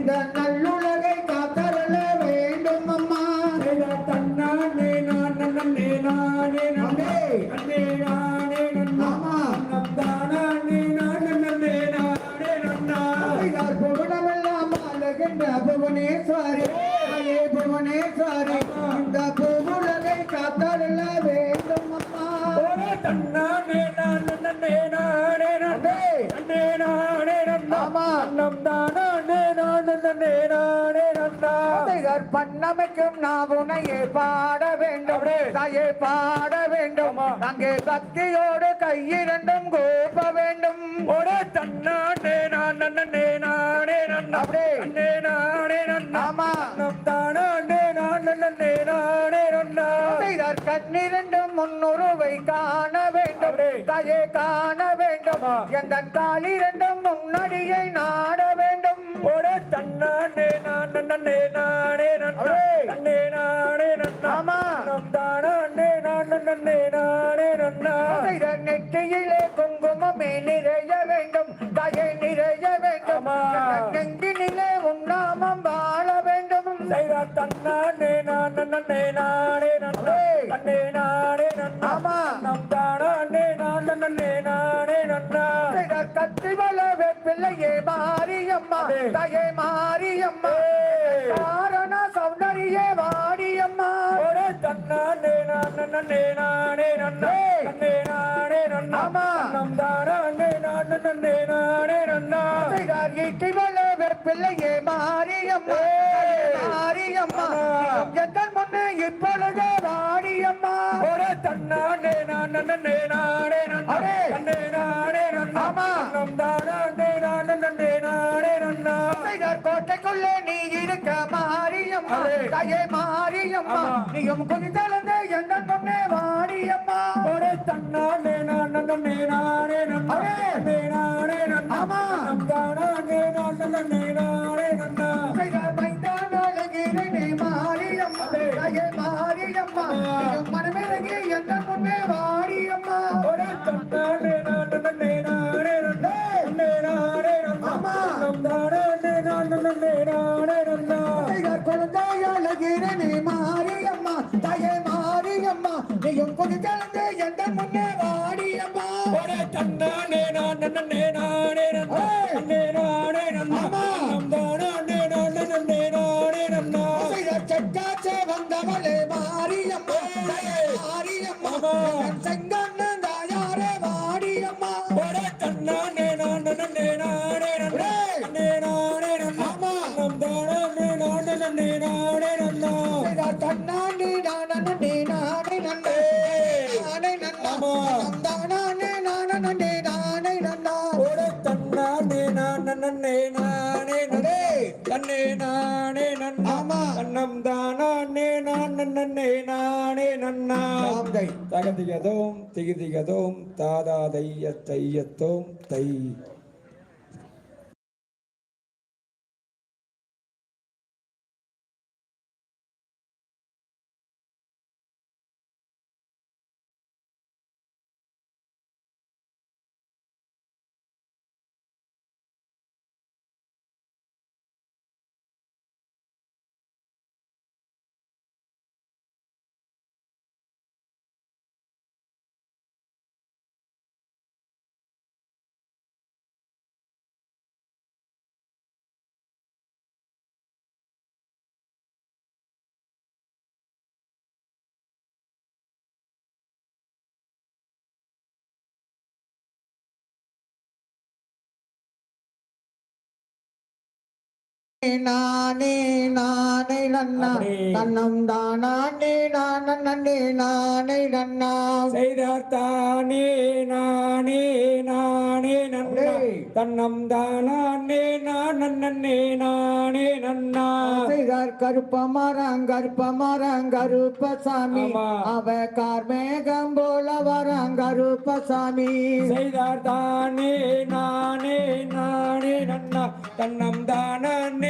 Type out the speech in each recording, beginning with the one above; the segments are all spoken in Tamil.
இந்த நல்லுலகை காத்தருள வேண்டும் அம்மா தன்னானே நான் நன்னே நானே நன்னே நன்னே நானே நன்னா நந்தானே நான் நன்னே நானே நன்னா ஐயார் புவனமெல்லாம் ஆளுகின்ற புவனேஸ்வரி. தாயே புவனேஸ்வரி இந்த பூவுலகை காத்தருள வேண்டும் அம்மா தன்னானே நான் நன்னே நானே நன்னே நன்னே நானே நன்னா ஆமா. நன்னே நானே நன்னா ஐயார் பண்ணமைக்கும் நான் உனையே பாட வேண்டும். தாயே பாட வேண்டும். அங்கே பக்தியோடு கையிரண்டும் கோப்ப வேண்டும். ஓரே தன்னானே நான் நன்னே நானே நன்னா அப்படியே. நன்னே நானே நன்னா ஆமா. நந்தானே நான் நன்னே நானே நன்னா கண்ணிரண்டும் முன்னுருவை காண வேண்டும். தாயே காண வேண்டும் எந்த காலிரண்டும் முன்னடியை நாட வேண்டும். ஒரு தன்னானே நான் நன்னே நானே நன்னா நானே நன்னா ஆமா. நம் தானே நான் நன்னே நானே நன்னா நெற்றியிலே குங்குமமே நிறைய வேண்டும். தாயே நிறைய வேண்டும். நெஞ்சினிலே உன்னாமம் வாழ வேண்டும். தன்னானே நான் நன்னே நானே. நன்னே நானே மாரியம்மா. தாயே மாரியம்மா. காரண சௌந்தரியே வாடியம்மா தன்னானே நான் நன்னே நானே நன்னா. நன்னே நானே நன்னா ஆமா. நம் தானே நான் நன்னே நானே நன்னா செய்தார் ஈட்டி வளவே பிள்ளையே மாரியம்மா. மாரியம்மா. எங்கள் முன்னே இப்பொழுது வாடியம்மா ஒரு தன்னானே நான் நன்னே நானே நன்னா நானே. நம் தானே கோட்டைக்குள்ளே நீ இருக்க மாரியம்மா. தாயே மாரியம்மா. நீயும் குதித்தளந்து எங்கள் முன்னே வாடியம்மா ஒரு தன்னானே நான் நானே. நன்னே நானே நன்னா ஆமா. நான் நானே ஒரு நான் நன்னே நானே நன்னா நானே நன்னா நானே நன்னா ஆமா. கண்ணம் தானே நான் நன்னே நானே நன்னா. தகதிகதோம் திகிதிகதோம் தாதா தைய தையத்தோம் தை நானே நானே நன்னா. தன்னம் தானே நானே நானே நன்னா. செய்தார் தானே நானே நானே நன்னா. தன்னம் தானே நான் நானே நன்னா. செய்தார் கருப்ப மரம் கருப்ப மரம் கருப்பசாமி. ஆமா. அவ கார்மேகம் போல வரம் கருப்பசாமி. செய்தார் தானே நானே நானே நன்னா. தன்னம் தானே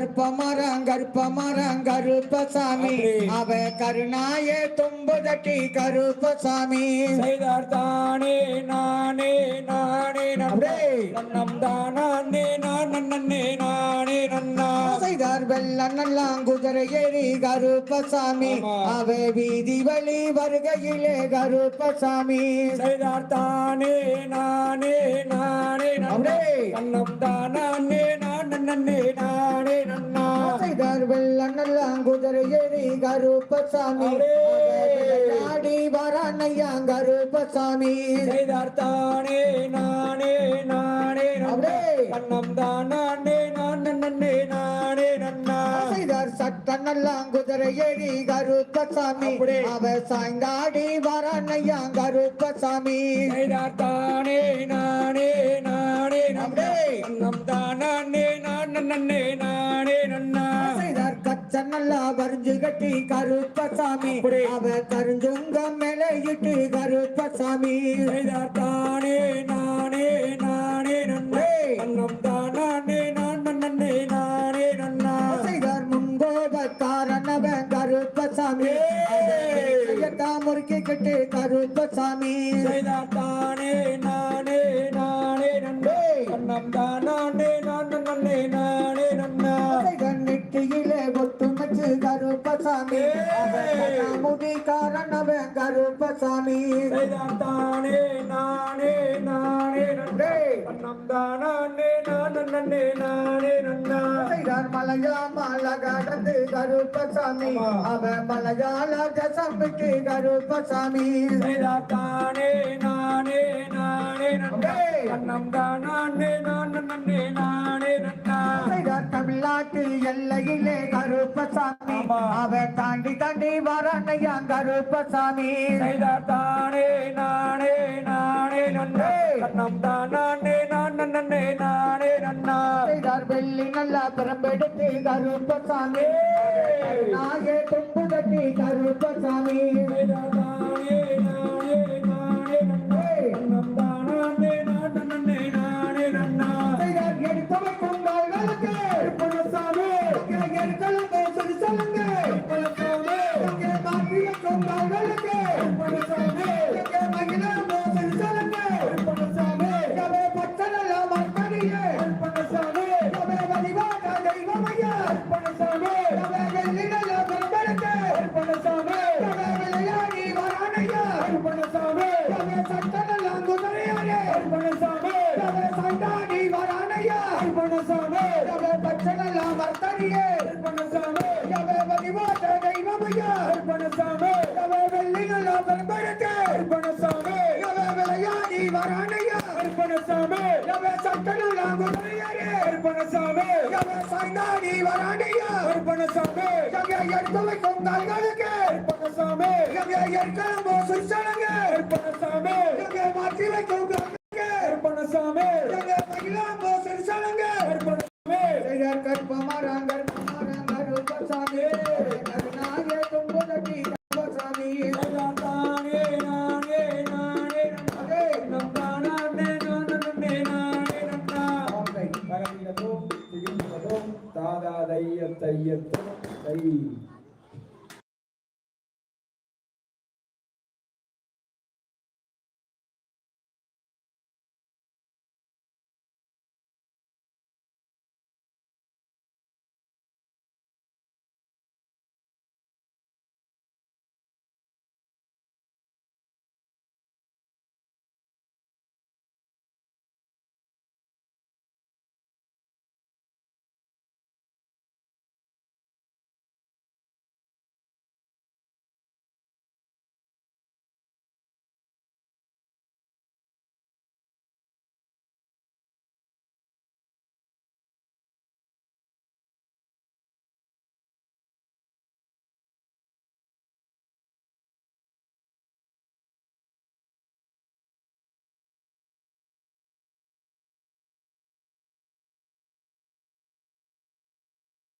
செய்தார் கருப்ப கற்பமரம் கற்பமரம் கருப்பசாமி அவ கருணாய தும்பு தட்டி கருப்பசாமி. செய்தார் தானே நானே நானே நன்னே. நன்னம் தானே நான் நன்னே நானே நன்னா. செய்தார் வெள்ளன்னெல்லாம் குதிரை ஏறி கருப்பசாமி. ஆமா. அவ வீதி வழி வருகையிலே கருப்பசாமி. செய்தார் தானே நானே நானே. நன்னம் தானே நான் நன்னே நானே நன்னா செய்தார் வெள்ளன்னெல்லாம் குதிரை ஏறி கருப்பசாமி. ஆடி வரானையா கருப்பசாமி செய்தார் தானே நானே நானே நன்னே. நன்னம் தானே நான் நன்னே நானே நன்னா செய்தார் சட்டனெல்லாம் குதிரை ஏறி கருப்பசாமி. அவ சாய்ந்தாடி வரானையா கருப்பசாமி செய்தார் தானே நானே கச்சனல்லா வரிஞ்சு கட்டி கருப்பசாமி. அவ கருஞ்சுங்க மேலே இட்டு கருப்பசாமி தானே நானே நானே நன்னே ஏய். நன்னம் தானே நான் நன்னே நானே நன்னா செய்தார் முன்போதக்காரனவ கருப்பசாமி. முறுக்கி கட்டு கருப்பசாமி செய்தார் கருப்பசாமி ஏய். முடி காரணவ கருப்பசாமி. தானே நானே நானே நன்னே நன்னம் தானே நான் நானே நன்னா செய்தார் மலையாமல கடந்து கருப்பசாமி. அவ மலையாள தசம்பிட்டு கருப்பசாமி. தானே நானே நானே ஏய். நன்னம் தானே நான் நன்னே நானே நன்னா செய்தார் தமிழ்நாட்டு எல்லையிலே கருப்பசாமி. அவ தாண்டி தாண்டி வரானையா கருப்பசாமி தானே நானே நானே நன்னே. நன்னம் தானே நான் நன்னே நானே நன்னா. வெள்ளி நல்லா பிறம்பெடுத்து கருப்பசாமி. ஏய். நாயே தும்பு தட்டி கருப்பசாமி. தானே நானே பலசாமி கவே பச்சனெல்லாம் மறுபடியே பலசாமி கவே வழிபாட தெய்வமையா பலசாமி கவே வெள்ளினல்ல பிறந்தெடுக்க பலசாமி கவே விளையாடி வரானையா பலசாமி கவே சட்டனெல்லாம் குதிரையாரே பலசாமி கவே சண்டாடி வரானையா பலசாமி கவே எடுத்து வைக்கும் கால்களுக்கு பலசாமி கவே எடுக்கலாம் மோசடி சொல்லுங்க பலசாமி கவே மாற்றி வைக்கும் கால்களுக்கு பலசாமி கவே